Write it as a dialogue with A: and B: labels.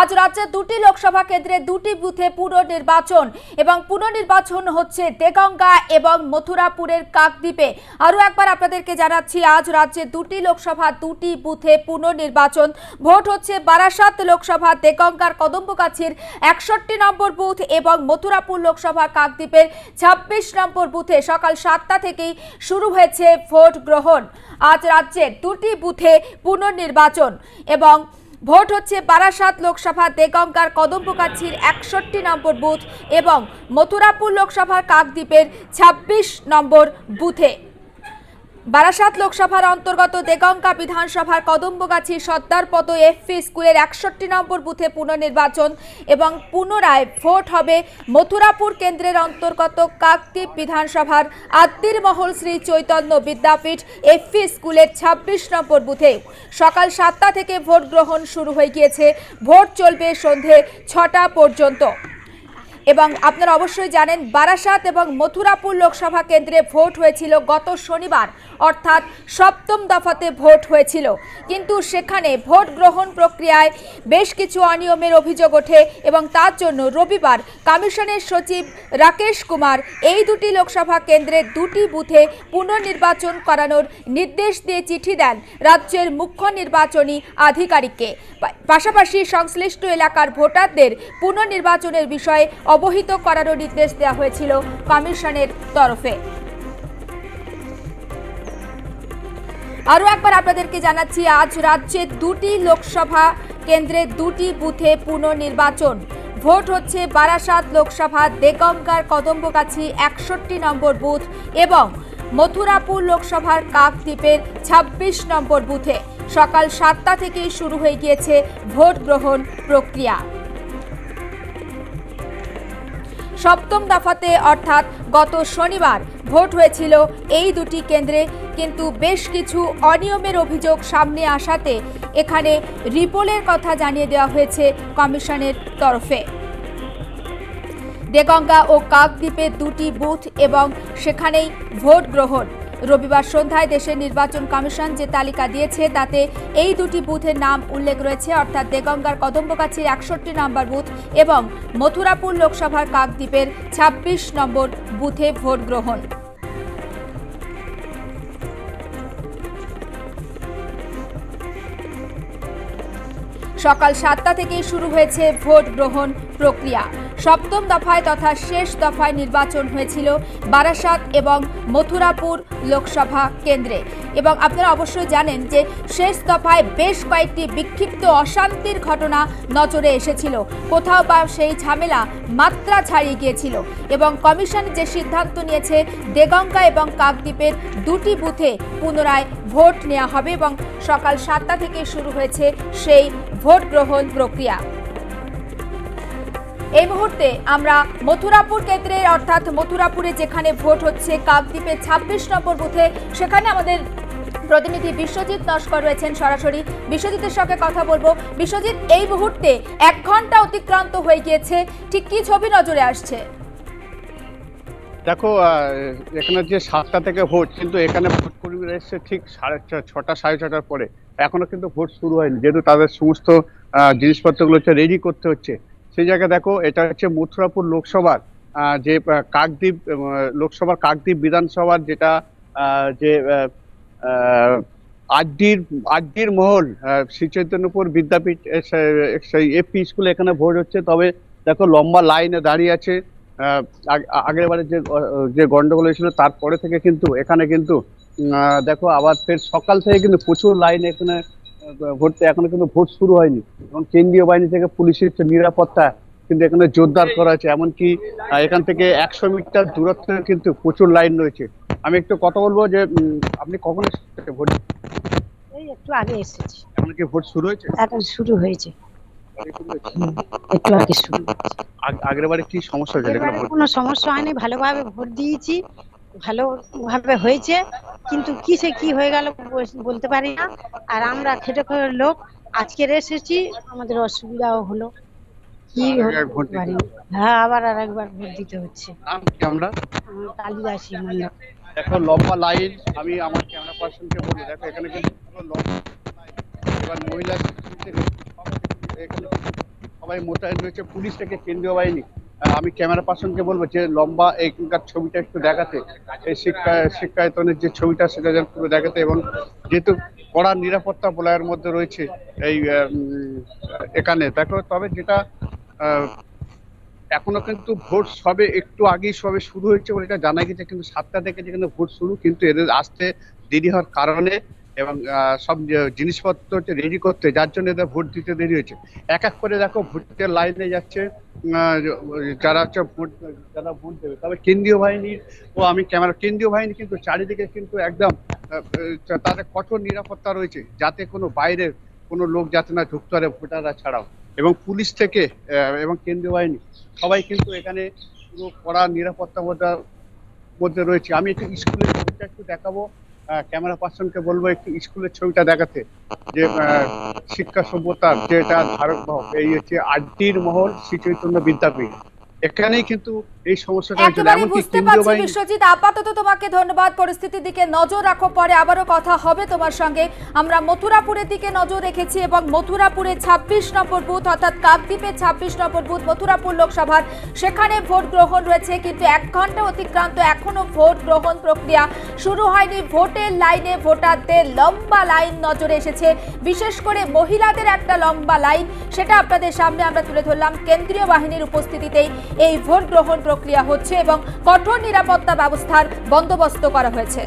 A: আজ রাজ্যে দুটি লোকসভা কেন্দ্রে দুটি বুথে পুনর্নির্বাচন এবং পুনর্নির্বাচন হচ্ছে দেগঙ্গা এবং মথুরাপুরের কাকদ্বীপে। আরও একবার আপনাদেরকে জানাচ্ছি, আজ রাজ্যে দুটি লোকসভা, দুটি বুথে পুনর্নির্বাচন। ভোট হচ্ছে বারাসাত লোকসভা, দেগঙ্গার কদম্বগাছির একষট্টি নম্বর বুথ এবং মথুরাপুর লোকসভা কাকদ্বীপের ছাব্বিশ নম্বর বুথে সকাল সাতটা থেকেই শুরু হয়েছে ভোট গ্রহণ। আজ রাজ্যে দুটি বুথে পুনর্নির্বাচন এবং ভোট হচ্ছে বারাসাত লোকসভা, দেগঙ্গার কদম্বকাছির একষট্টি নম্বর বুথ এবং মথুরাপুর লোকসভার কাকদ্বীপের ছাব্বিশ নম্বর বুথে। বারাসাত লোকসভার অন্তর্গত দেগঙ্গা বিধানসভার কদম্বগাছি সর্দারপদ এফপি স্কুলের একষট্টি নম্বর বুথে পুনর্নির্বাচন এবং পুনরায় ভোট হবে মথুরাপুর কেন্দ্রের অন্তর্গত কাকদ্বীপ বিধানসভার আদ্দির মহল শ্রী চৈতন্য বিদ্যাপীঠ এফপি স্কুলের ছাব্বিশ নম্বর বুথে। সকাল সাতটা থেকে ভোট গ্রহণ শুরু হয়ে গিয়েছে। ভোট চলবে সন্ধে ছটা পর্যন্ত। এবং আপনারা অবশ্যই জানেন বারাসাত এবং মথুরাপুর লোকসভা কেন্দ্রে ভোট হয়েছিল গত শনিবার, অর্থাৎ সপ্তম দফাতে ভোট হয়েছিল। কিন্তু সেখানে ভোট গ্রহণ প্রক্রিয়ায় বেশ কিছু অনিয়মের অভিযোগ ওঠে এবং তার জন্য রবিবার কমিশনের সচিব রাকেশ কুমার এই দুটি লোকসভা কেন্দ্রের দুটি বুথে পুনর্নির্বাচন করানোর নির্দেশ দিয়ে চিঠি দেন রাজ্যের মুখ্য নির্বাচনী আধিকারিককে। পাশাপাশি সংশ্লিষ্ট এলাকার ভোটারদের পুনর্নির্বাচনের বিষয়ে অবহিত করারও নির্দেশ দেওয়া হয়েছিল কমিশনের তরফে। আরও একবার আপনাদেরকে জানাচ্ছি, আজ রাজ্যে দুটি লোকসভা কেন্দ্রে দুটি বুথে পুনর্নির্বাচন। ভোট হচ্ছে বারাসাত লোকসভা, দেগঙ্গার কদম্বগাছি একষট্টি নম্বর বুথ এবং মথুরাপুর লোকসভার কাকদ্বীপের ছাব্বিশ নম্বর বুথে। সকাল সাতটা থেকেই শুরু হয়ে গিয়েছে ভোট গ্রহণ প্রক্রিয়া। সপ্তম দফাতে, অর্থাৎ গত শনিবার, ভোট হয়েছিল এই দুটি কেন্দ্রে। কিন্তু বেশ কিছু অনিয়মের অভিযোগ সামনে আসাতে এখানে রিপোলের কথা জানিয়ে দেওয়া হয়েছে কমিশনের তরফে। দেগঙ্গা ও কাকদ্বীপে দুটি বুথ এবং সেখানেই ভোট গ্রহণ। রবিবার সন্ধ্যায় দেশের নির্বাচন কমিশন যে তালিকা দিয়েছে, তাতে এই দুটি বুথের নাম উল্লেখ রয়েছে। অর্থাৎ দেগঙ্গার কদম্বগাছির একষট্টি নম্বর বুথ এবং মথুরাপুর লোকসভার কাকদ্বীপের ছাব্বিশ নম্বর বুথে ভোট গ্রহণ। সকাল সাতটা থেকেই শুরু হয়েছে ভোট গ্রহণ প্রক্রিয়া। সপ্তম দফায় তথা শেষ দফায় নির্বাচন হয়েছিল বারাসাত এবং মথুরাপুর লোকসভা কেন্দ্রে। এবং আপনারা অবশ্যই জানেন যে শেষ দফায় বেশ কয়েকটি বিক্ষিপ্ত অশান্তির ঘটনা নজরে এসেছিল। কোথাও বা সেই ঝামেলা মাত্রা ছাড়িয়ে গিয়েছিল এবং কমিশন যে সিদ্ধান্ত নিয়েছে, দেগঙ্গা এবং কাকদ্বীপের দুটি বুথে পুনরায় ভোট নেওয়া হবে এবং সকাল সাতটা থেকে শুরু হয়েছে সেই ভোট গ্রহণ প্রক্রিয়া। এই মুহূর্তে আমরা মথুরাপুর কেন্দ্রের অর্থাৎ মথুরাপুরে যেখানে ভোট হচ্ছে কাকদ্বীপের ছাব্বিশ নম্বর বুথে, সেখানে আমাদের প্রতিনিধি বিশ্বজিৎ নস্কর রয়েছেন সরাসরি। বিশ্বজিতের সঙ্গে কথা বলব। বিশ্বজিৎ, এই মুহূর্তে এক ঘণ্টা অতিক্রান্ত হয়ে গিয়েছে। ঠিক কি ছবি নজরে আসছে?
B: দেখো এখানে যে সাতটা থেকে ভোট, কিন্তু এখানে ভোট কর্মীরা এসছে ঠিক সাড়ে ছটা, সাড়ে ছটার পরে। এখনও কিন্তু ভোট শুরু হয়নি। যেহেতু তাদের সমস্ত জিনিসপত্রগুলো হচ্ছে রেডি করতে হচ্ছে। সেই জায়গায় দেখো, এটা হচ্ছে মথুরাপুর লোকসভার যে কাকদ্বীপ লোকসভার কাকদ্বীপ বিধানসভার যেটা যে আদ্যির আদ্যির মহল শ্রী চৈতন্যপুর বিদ্যাপীঠ সেই এপি স্কুলে এখানে ভোট হচ্ছে। তবে দেখো, লম্বা লাইনে দাঁড়িয়ে আছে আগের বারে যে যে গন্ডগোল হয়েছিল, তারপরে থেকে কিন্তু, এখানে কিন্তু দেখো, আবার ফের সকাল থেকে কিন্তু প্রচুর লাইন এখানে ভোট এখনও কিন্তু ভোট শুরু হয়নি। এবং কেন্দ্রীয় বাহিনী থেকে পুলিশের নিরাপত্তা কিন্তু এখানে জোরদার করা হয়েছে। এমনকি এখান থেকে একশো মিটার দূরত্বে কিন্তু প্রচুর লাইন রয়েছে। আমি একটু কথা বলব যে আপনি কখন এসেছেন ভোট?
C: এই একটু আগে এসেছি।
B: এখন কি ভোট শুরু হয়েছে?
C: এখন শুরু হয়েছে। একটু আগে শুরু
B: আগের বারে কি সমস্যা হয়েছিল এখানে
C: কোনো সমস্যা হয়নি। ভালোভাবে ভোট দিয়েছি। ভালোভাবে হয়েছে কিন্তু কিসে কি হয়ে গেল বলতে পারি না। আর আমরা খেটে খাওয়া লোক আজকের এসেছি আমাদের অসুবিধাও হলো। কি পারি? হ্যাঁ আবার আর একবার ভোট দিতে হচ্ছে।
B: আমরা?
C: কালিদাসী মন্ডল
B: দেখো লম্বা লাইন আমি আমার ক্যামেরা পার্সনকে বলব দেখো এখানে কিন্তু লম্বা এবার মহিলা এখানে সবাই মোতায়েন রয়েছে পুলিশ থেকে কেন্দ্রীয় বাহিনী। আমি ক্যামেরা পার্সনকে বলব যে লম্বা এইখানকার ছবিটা একটু দেখাতে। এই শিক্ষা শিক্ষায়তনের যে ছবিটা, সেটা যেন পুরো দেখাতে এবং যেহেতু কড়া নিরাপত্তা বলয়ের মধ্যে রয়েছে এই এখানে, দেখো, তবে যেটা এখনও কিন্তু ভোট সবে একটু আগেই সবে শুরু হয়েছে বলে এটা জানা গেছে, কিন্তু সাতটা থেকে যেখানে ভোট শুরু, কিন্তু এদের আসতে দেরি হওয়ার কারণে এবং সব জিনিসপত্র হচ্ছে রেডি করতে, যার জন্য এদের ভোট দিতে দেরি হয়েছে। এক এক করে দেখো ভোটের লাইনে যাচ্ছে যারা হচ্ছে ভোট, যারা ভোট দেবে, তবে কেন্দ্রীয় বাহিনীর, ও আমি ক্যামেরা, কেন্দ্রীয় বাহিনী কিন্তু চারিদিকে কিন্তু একদম তাদের কঠোর নিরাপত্তা রয়েছে, যাতে কোনো বাইরের কোনো লোক যাতে না ঢুকতে পারে ভোটাররা ছাড়াও। এবং পুলিশ থেকে এবং কেন্দ্রীয় বাহিনী, সবাই কিন্তু এখানে পুরো কড়া নিরাপত্তা মধ্যে- মধ্যে রয়েছে। আমি একটু স্কুলের ছবিটা একটু দেখাবো। ক্যামেরা পার্সনকে বলব একটু স্কুলের ছবিটা দেখাতে, যে শিক্ষা সভ্যতার যেটা ধারক এই হচ্ছে আড্ডির মহল শ্রী চৈতন্য বিদ্যাপীঠ। এখানেই কিন্তু এই সমস্যাটা
A: একেবারে বুঝতে পারছি বিশ্বজিৎ আপাতত তোমাকে ধন্যবাদ পরিস্থিতির দিকে নজর রাখো পরে আবারও কথা হবে তোমার সঙ্গে। আমরা মথুরাপুরের দিকে নজর রেখেছি এবং মথুরাপুরে ছাব্বিশ নম্বর বুথ অর্থাৎ কাকদ্বীপের ছাব্বিশ নম্বর বুথ মথুরাপুর লোকসভার সেখানে ভোট গ্রহণ রয়েছে কিন্তু এক ঘণ্টা অতিক্রান্ত এখনও ভোট গ্রহণ প্রক্রিয়া শুরু হয়নি। ভোটের লাইনে ভোটারদের লম্বা লাইন নজরে এসেছে। বিশেষ করে মহিলাদের একটা লম্বা লাইন সেটা আপনাদের সামনে আমরা তুলে ধরলাম। কেন্দ্রীয় বাহিনীর উপস্থিতিতেই এই ভোট গ্রহণ প্রক্রিয়া হচ্ছে এবং কঠোর নিরাপত্তা ব্যবস্থার বন্দোবস্ত করা হয়েছে।